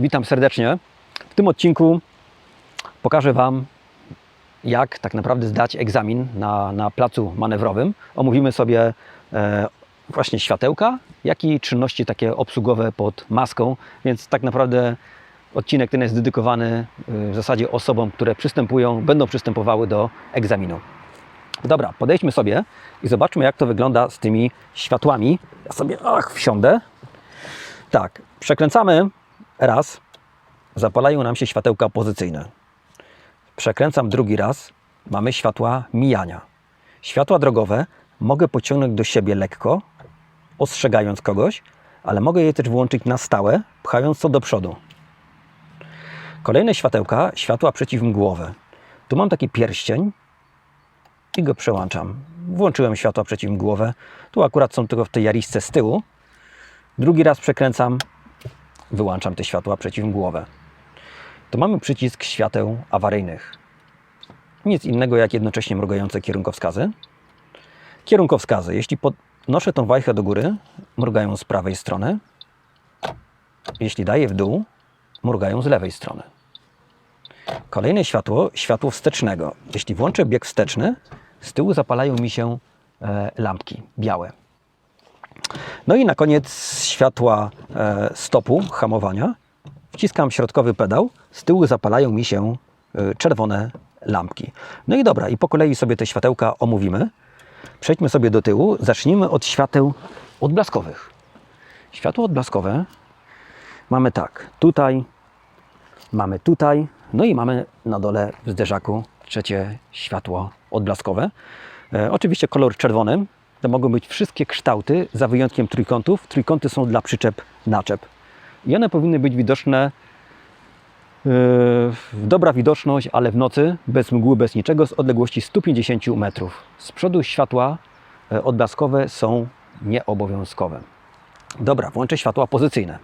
Witam serdecznie. W tym odcinku pokażę Wam, jak tak naprawdę zdać egzamin na, na placu manewrowym. Omówimy sobie e, właśnie światełka, jak i czynności takie obsługowe pod maską, więc tak naprawdę odcinek ten jest dedykowany e, w zasadzie osobom, które przystępują, będą przystępowały do egzaminu. Dobra, podejdźmy sobie i zobaczmy, jak to wygląda z tymi światłami. Ja sobie, ach, wsiądę. Tak, przekręcamy raz, zapalają nam się światełka pozycyjne. Przekręcam drugi raz, mamy światła mijania. Światła drogowe mogę pociągnąć do siebie lekko, ostrzegając kogoś, ale mogę je też włączyć na stałe, pchając to do przodu. Kolejne światełka, światła przeciwmgłowe. Tu mam taki pierścień i go przełączam. Włączyłem światła przeciwmgłowe. Tu akurat są tylko w tej jarisce z tyłu. Drugi raz przekręcam, wyłączam te światła przeciwmgłowe. To mamy przycisk świateł awaryjnych. Nic innego jak jednocześnie mrugające kierunkowskazy. Kierunkowskazy. Jeśli podnoszę tą wajchę do góry, mrugają z prawej strony. Jeśli daję w dół, mrugają z lewej strony. Kolejne światło, światło wstecznego. Jeśli włączę bieg wsteczny, z tyłu zapalają mi się e, lampki białe. No i na koniec światła e, stopu, hamowania. Wciskam środkowy pedał, z tyłu zapalają mi się e, czerwone lampki. No i dobra, i po kolei sobie te światełka omówimy. Przejdźmy sobie do tyłu. Zacznijmy od świateł odblaskowych. Światło odblaskowe mamy tak, tutaj, mamy tutaj, no i mamy na dole w zderzaku trzecie światło odblaskowe. E, oczywiście kolor czerwony. To mogą być wszystkie kształty, za wyjątkiem trójkątów. Trójkąty są dla przyczep, naczep. I one powinny być widoczne, yy, dobra widoczność, ale w nocy, bez mgły, bez niczego, z odległości 150 metrów. Z przodu światła e, odblaskowe są nieobowiązkowe. Dobra, włączę światła pozycyjne.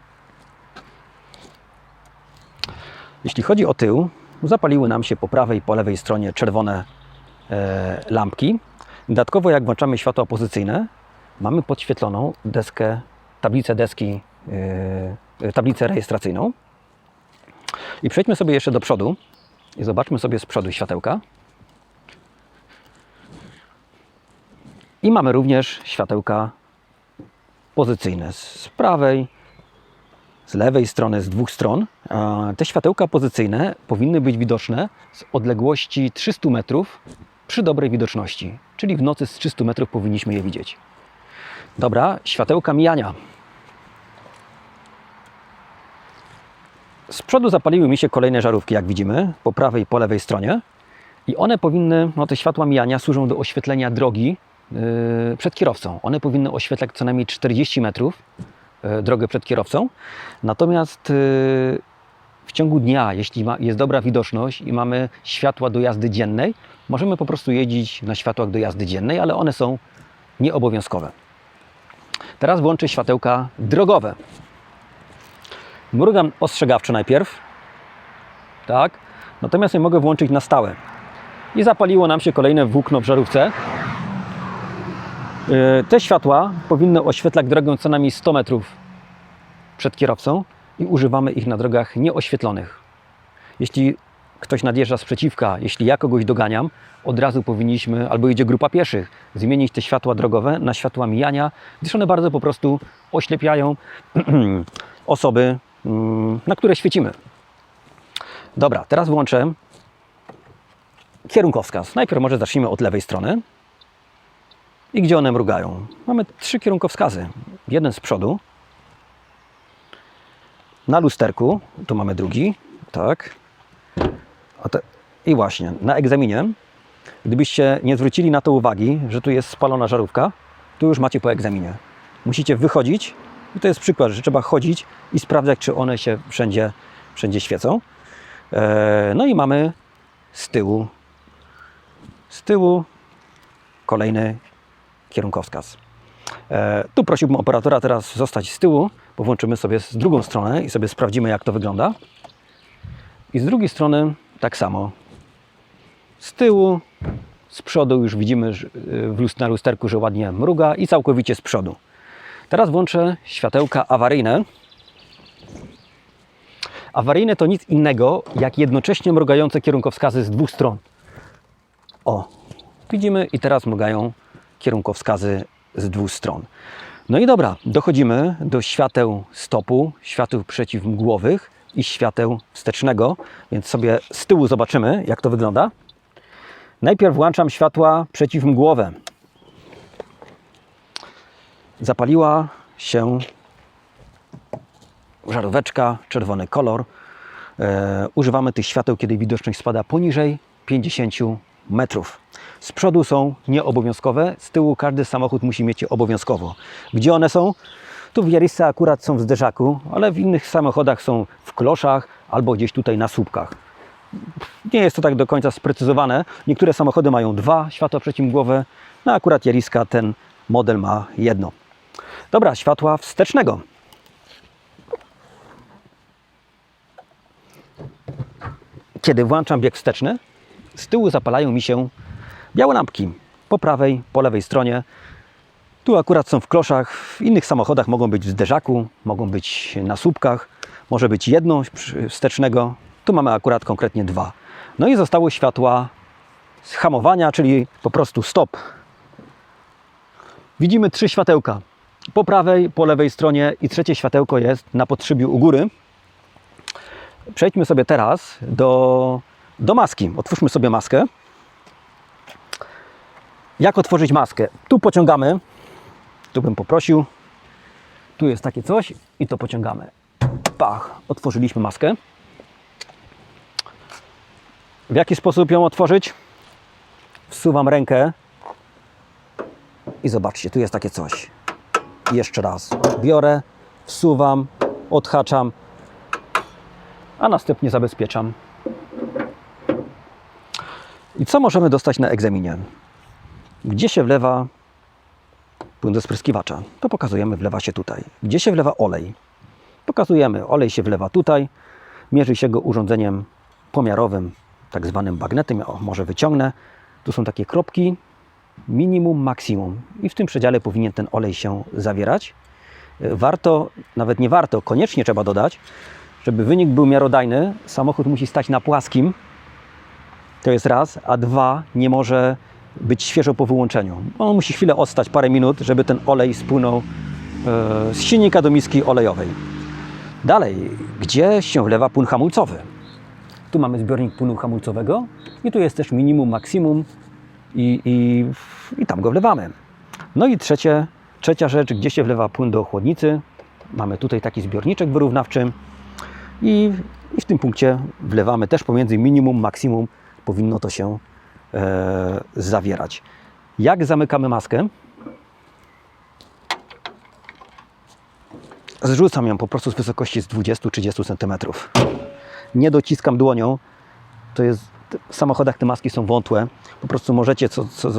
Jeśli chodzi o tył, zapaliły nam się po prawej i po lewej stronie czerwone e, lampki. Dodatkowo jak włączamy światła pozycyjne, mamy podświetloną deskę, tablicę deski, yy, tablicę rejestracyjną. I przejdźmy sobie jeszcze do przodu i zobaczmy sobie z przodu światełka. I mamy również światełka pozycyjne z prawej, z lewej strony, z dwóch stron. Te światełka pozycyjne powinny być widoczne z odległości 300 metrów przy dobrej widoczności, czyli w nocy z 300 metrów powinniśmy je widzieć. Dobra, światełka mijania. Z przodu zapaliły mi się kolejne żarówki, jak widzimy, po prawej i po lewej stronie. I one powinny, no te światła mijania służą do oświetlenia drogi yy, przed kierowcą. One powinny oświetlać co najmniej 40 metrów yy, drogę przed kierowcą. Natomiast yy, w ciągu dnia, jeśli ma, jest dobra widoczność i mamy światła do jazdy dziennej, możemy po prostu jeździć na światłach do jazdy dziennej, ale one są nieobowiązkowe. Teraz włączę światełka drogowe. Mrugam ostrzegawczo najpierw. Tak. Natomiast nie mogę włączyć na stałe. I zapaliło nam się kolejne włókno w żarówce. Yy, Te światła powinny oświetlać drogę co najmniej 100 metrów przed kierowcą i używamy ich na drogach nieoświetlonych. Jeśli ktoś nadjeżdża z przeciwka, jeśli ja kogoś doganiam, od razu powinniśmy, albo idzie grupa pieszych, zmienić te światła drogowe na światła mijania, gdyż one bardzo po prostu oślepiają osoby, mm, na które świecimy. Dobra, teraz włączę kierunkowskaz. Najpierw może zacznijmy od lewej strony. I gdzie one mrugają? Mamy trzy kierunkowskazy. Jeden z przodu, na lusterku, tu mamy drugi, tak. Te, I właśnie, na egzaminie, gdybyście nie zwrócili na to uwagi, że tu jest spalona żarówka, to już macie po egzaminie. Musicie wychodzić, i to jest przykład, że trzeba chodzić i sprawdzać, czy one się wszędzie, wszędzie świecą. E, no i mamy z tyłu, z tyłu kolejny kierunkowskaz. E, tu prosiłbym operatora teraz zostać z tyłu, bo włączymy sobie z drugą stronę i sobie sprawdzimy, jak to wygląda. I z drugiej strony tak samo. Z tyłu, z przodu już widzimy y, na lusterku, że ładnie mruga i całkowicie z przodu. Teraz włączę światełka awaryjne. Awaryjne to nic innego, jak jednocześnie mrugające kierunkowskazy z dwóch stron. O, widzimy i teraz mrugają kierunkowskazy z dwóch stron. No i dobra, dochodzimy do świateł stopu, świateł przeciwmgłowych i świateł wstecznego, więc sobie z tyłu zobaczymy, jak to wygląda. Najpierw włączam światła przeciwmgłowe. Zapaliła się żaróweczka, czerwony kolor. E, używamy tych świateł, kiedy widoczność spada poniżej 50 metrów. Z przodu są nieobowiązkowe, z tyłu każdy samochód musi mieć je obowiązkowo. Gdzie one są? Tu w Yarisce akurat są w zderzaku, ale w innych samochodach są w kloszach albo gdzieś tutaj na słupkach. Nie jest to tak do końca sprecyzowane. Niektóre samochody mają dwa światła przeciwmgłowe, no akurat Jariska ten model ma jedno. Dobra, światła wstecznego. Kiedy włączam bieg wsteczny, z tyłu zapalają mi się białe lampki. Po prawej, po lewej stronie. Tu akurat są w kloszach, w innych samochodach mogą być w zderzaku, mogą być na słupkach, może być jedno wstecznego. Tu mamy akurat konkretnie dwa. No i zostały światła z hamowania, czyli po prostu stop. Widzimy trzy światełka. Po prawej, po lewej stronie i trzecie światełko jest na podszybiu u góry. Przejdźmy sobie teraz do, do maski. Otwórzmy sobie maskę. Jak otworzyć maskę? Tu pociągamy. Tu bym poprosił. Tu jest takie coś i to pociągamy. Pach, otworzyliśmy maskę. W jaki sposób ją otworzyć? Wsuwam rękę i zobaczcie, tu jest takie coś. Jeszcze raz biorę, wsuwam, odhaczam, a następnie zabezpieczam. I co możemy dostać na egzaminie? Gdzie się wlewa płyn do spryskiwacza? To pokazujemy, wlewa się tutaj. Gdzie się wlewa olej? Pokazujemy, olej się wlewa tutaj, mierzy się go urządzeniem pomiarowym, tak zwanym bagnetem. O, może wyciągnę. Tu są takie kropki, minimum, maksimum. I w tym przedziale powinien ten olej się zawierać. E, Warto, nawet nie warto, koniecznie trzeba dodać, żeby wynik był miarodajny, samochód musi stać na płaskim. To jest raz, a dwa, nie może być świeżo po wyłączeniu. On musi chwilę odstać, parę minut, żeby ten olej spłynął e, z silnika do miski olejowej. Dalej, gdzie się wlewa płyn hamulcowy? Tu mamy zbiornik płynu hamulcowego i tu jest też minimum, maksimum i, i, i tam go wlewamy. No i trzecie, trzecia rzecz, gdzie się wlewa płyn do chłodnicy. Mamy tutaj taki zbiorniczek wyrównawczy i, i w tym punkcie wlewamy też pomiędzy minimum, maksimum powinno to się e, zawierać. Jak zamykamy maskę? Zrzucam ją po prostu z wysokości z 20-30 cm. Nie dociskam dłonią. To jest, w samochodach te maski są wątłe. Po prostu możecie, co, co,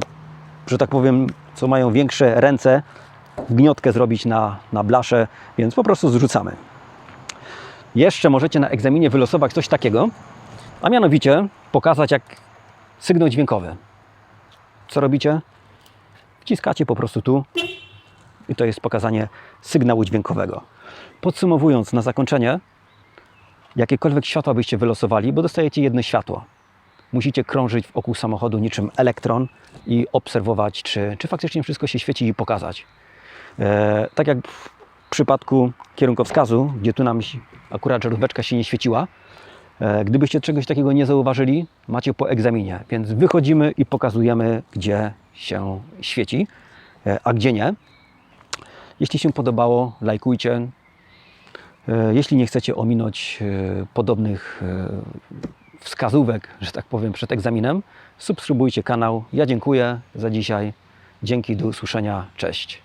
że tak powiem, co mają większe ręce, gniotkę zrobić na, na blaszę, więc po prostu zrzucamy. Jeszcze możecie na egzaminie wylosować coś takiego, a mianowicie pokazać jak sygnał dźwiękowy. Co robicie? Wciskacie po prostu tu i to jest pokazanie sygnału dźwiękowego. Podsumowując na zakończenie, jakiekolwiek światła byście wylosowali, bo dostajecie jedno światło. Musicie krążyć wokół samochodu niczym elektron i obserwować, czy, czy faktycznie wszystko się świeci i pokazać. E, tak jak w przypadku kierunkowskazu, gdzie tu nam akurat żaróweczka się nie świeciła, gdybyście czegoś takiego nie zauważyli, macie po egzaminie, więc wychodzimy i pokazujemy, gdzie się świeci, e, a gdzie nie. Jeśli się podobało, lajkujcie. E, Jeśli nie chcecie ominąć e, podobnych e, wskazówek, że tak powiem, przed egzaminem, subskrybujcie kanał. Ja dziękuję za dzisiaj. Dzięki, do usłyszenia. Cześć.